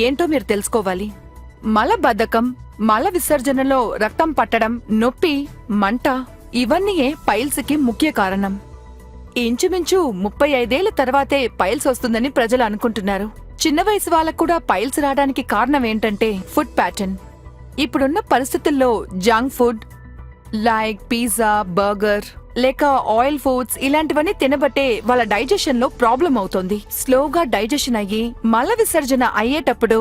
ఏంటో మీరు తెలుసుకోవాలి. మలబద్ధకం మల విసర్జనలో రక్తం పట్టడం నొప్పి మంట ఇవన్నీయే పైల్స్కి ముఖ్య కారణం. ఇంచుమించు ముప్పై ఐదేళ్ళ తర్వాతే పైల్స్ వస్తుందని ప్రజలు అనుకుంటున్నారు. చిన్న వయసు వాళ్ళకు కూడా పైల్స్ రావడానికి కారణం ఏంటంటే ఫుడ్ ప్యాటర్న్. ఇప్పుడున్న పరిస్థితుల్లో junk food like pizza burger లేక ఆయిల్ ఫుడ్స్ ఇలాంటివన్నీ తినబట్టే వాళ్ళ డైజెషన్లో ప్రాబ్లం అవుతుంది. స్లోగా డైజెషన్ అయ్యి మల విసర్జన అయ్యేటప్పుడు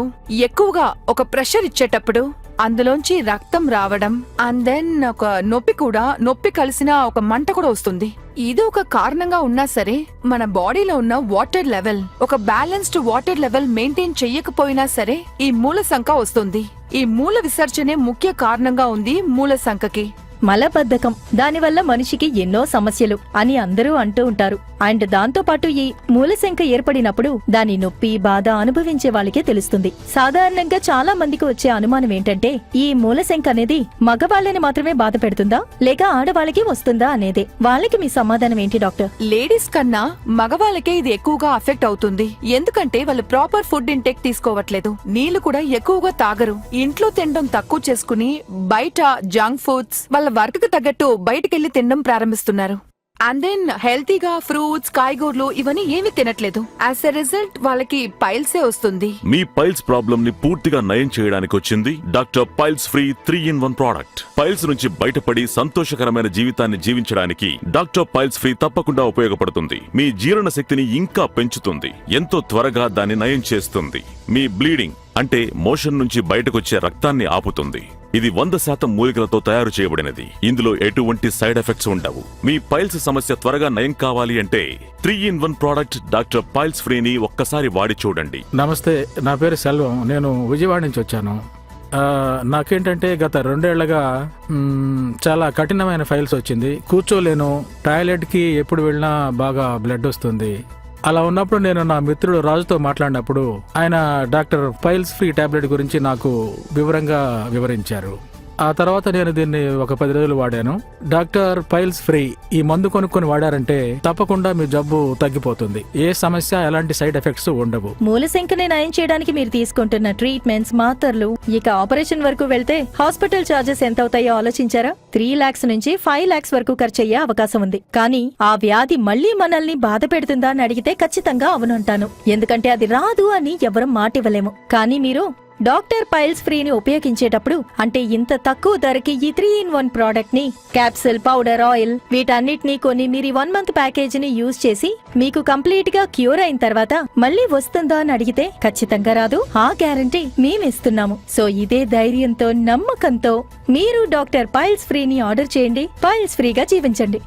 ఎక్కువగా ఒక ప్రెషర్ ఇచ్చేటప్పుడు అందులోంచి రక్తం రావడం అండ్ దెన్ ఒక నొప్పి కూడా నొప్పి కలిసిన ఒక మంట కూడా వస్తుంది. ఇది ఒక కారణంగా ఉన్నా సరే మన బాడీలో ఉన్న వాటర్ లెవెల్ ఒక బ్యాలెన్స్డ్ వాటర్ లెవెల్ మెయింటైన్ చెయ్యకపోయినా సరే ఈ మూల సంఖ వస్తుంది. ఈ మూల విసర్జనే ముఖ్య కారణంగా ఉంది మూల సంఖకి మలబద్ధకం. దానివల్ల మనిషికి ఎన్నో సమస్యలు అని అందరూ అంటూ ఉంటారు. అండ్ దాంతో పాటు ఈ మూలశంక ఏర్పడినప్పుడు దాని నొప్పి బాధ అనుభవించే వాళ్ళకే తెలుస్తుంది. సాధారణంగా చాలా మందికి వచ్చే అనుమానం ఏంటంటే ఈ మూలశంక అనేది మగవాళ్ళని మాత్రమే బాధ పెడుతుందా? లేక ఆడవాళ్ళకి వస్తుందా అనేదే. వాళ్ళకి మీ సమాధానం ఏంటి డాక్టర్? లేడీస్ కన్నా మగవాళ్ళకే ఇది ఎక్కువగా అఫెక్ట్ అవుతుంది. ఎందుకంటే వాళ్ళు ప్రాపర్ ఫుడ్ ఇంటేక్ తీసుకోవట్లేదు. నీళ్ళు కూడా ఎక్కువగా తాగరు. ఇంట్లో తినడం తక్కువ చేసుకుని బయట జంక్ ఫుడ్స్ వాళ్ళ వర్క్కు తగ్గట్టు బయటకెళ్ళి తినడం ప్రారంభిస్తున్నారు. అండ్ దెన్ హెల్తీగా ఫ్రూట్స్ కాయగూరలు ఇవన్నీ ఏమీ తినట్లేదు. యాజ్ ఎ రిజల్ట్ వాళ్ళకి పైల్సే వస్తుంది. మీ పైల్స్ ప్రాబ్లం ని పూర్తిగా నయం చేయడానికి వచ్చింది doctor piles free three in one product. Piles నుంచి బయటపడి సంతోషకరమైన జీవితాన్ని జీవించడానికి డాక్టర్ పైల్స్ ఫ్రీ తప్పకుండా ఉపయోగపడుతుంది. మీ జీర్ణ శక్తిని ఇంకా పెంచుతుంది. ఎంతో త్వరగా దాన్ని నయం చేస్తుంది. మీ బ్లీడింగ్ అంటే మోషన్ నుంచి బయటకొచ్చే రక్తాన్ని ఆపుతుంది. ఇది వంద శాతం మూలికలతో తయారు చేయబడినది. ఇందులో ఎటువంటి సైడ్ ఎఫెక్ట్స్ ఉండవు. మీ పైల్స్ సమస్య త్వరగా నయం కావాలి అంటే three in one product doctor piles ఫ్రీని ఒక్కసారి వాడి చూడండి. నమస్తే నా పేరు సెల్వం. నేను విజయవాడ నుంచి వచ్చాను. నాకేంటంటే గత రెండేళ్ళుగా చాలా కఠినమైన ఫైల్స్ వచ్చింది. కూర్చోలేను. టాయిలెట్కి ఎప్పుడు వెళ్ళినా బాగా బ్లడ్ వస్తుంది. అలా ఉన్నప్పుడు నేను నా మిత్రుడు రాజుతో మాట్లాడినప్పుడు ఆయన డాక్టర్ పైల్స్ ఫ్రీ టాబ్లెట్ గురించి నాకు వివరంగా వివరించారు. ఆ తర్వాత నేను దీన్ని ఒక పది రోజులు వాడాను. డాక్టర్ పైల్స్ ఫ్రీ ఈ మందు కొనుక్కొని వాడారంటే తప్పకుండా మీ జబ్బు తగ్గిపోతుంది. ఏ సమస్య ఎలాంటి సైడ్ ఎఫెక్ట్స్ ఉండవు. మూలశంకని నయం చేయడానికి మీరు తీసుకుంటున్న ట్రీట్మెంట్స్ మాత్రలు ఇక ఆపరేషన్ వరకు వెళ్తే హాస్పిటల్ చార్జెస్ ఎంత అవుతాయో ఆలోచించారా? త్రీ లాక్స్ నుంచి ఫైవ్ లాక్స్ వరకు ఖర్చు అయ్యే అవకాశం ఉంది. కానీ ఆ వ్యాధి మళ్ళీ మనల్ని బాధ పెడుతుందా అని అడిగితే ఖచ్చితంగా అవునంటాను ఎందుకంటే అది రాదు అని ఎవరం మాటివ్వలేము. కానీ మీరు డాక్టర్ పైల్స్ ఫ్రీని ఉపయోగించేటప్పుడు అంటే ఇంత తక్కువ ధరకి ఈ త్రీ ఇన్ వన్ ప్రోడక్ట్ని క్యాప్సిల్ పౌడర్ ఆయిల్ వీటన్నిటిని కొని మీరు వన్ మంత్ ప్యాకేజ్ని యూజ్ చేసి మీకు కంప్లీట్గా క్యూర్ అయిన తర్వాత మళ్ళీ వస్తుందా అని అడిగితే ఖచ్చితంగా రాదు. ఆ గ్యారంటీ మేమిస్తున్నాము. సో ఇదే ధైర్యంతో నమ్మకంతో మీరు డాక్టర్ పైల్స్ ఫ్రీని ఆర్డర్ చేయండి. పైల్స్ ఫ్రీగా జీవించండి.